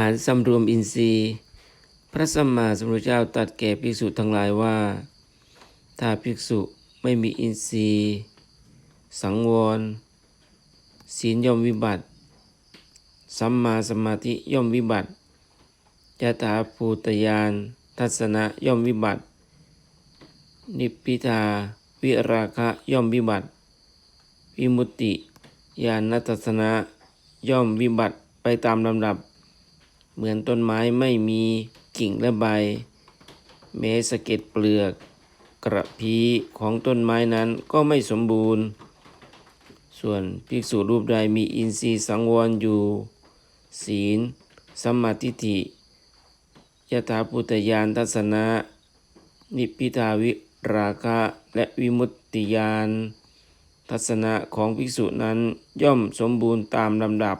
การสำรวมอินทรีย์ พระสัมมาสัมพุทธเจ้าตรัสแก่ภิกษุทั้งหลายว่า ถ้าภิกษุไม่มีอินทรีย์ สังวร ศีลย่อมวิบัติ สัมมาสมาธิย่อมวิบัติยะถาภูตยาน ทัศนะย่อมวิบัติ นิพพิทา วิราคะย่อมวิบัติ วิมุตติ ญาณทัศนะย่อมวิบัติไปตามลำดับ เหมือนต้นไม้ไม่มีกิ่งและใบ แม้สะเก็ดเปลือก กระพีของต้นไม้นั้นก็ไม่สมบูรณ์ ส่วนภิกษุรูปใดมีอินทรีย์สังวรอยู่ ศีลสัมมาทิฏฐิยถาพุทธญาณทัศนะ นิพพิทาวิราคะและวิมุตติญาณทัศนะของภิกษุนั้นย่อมสมบูรณ์ตามลำดับ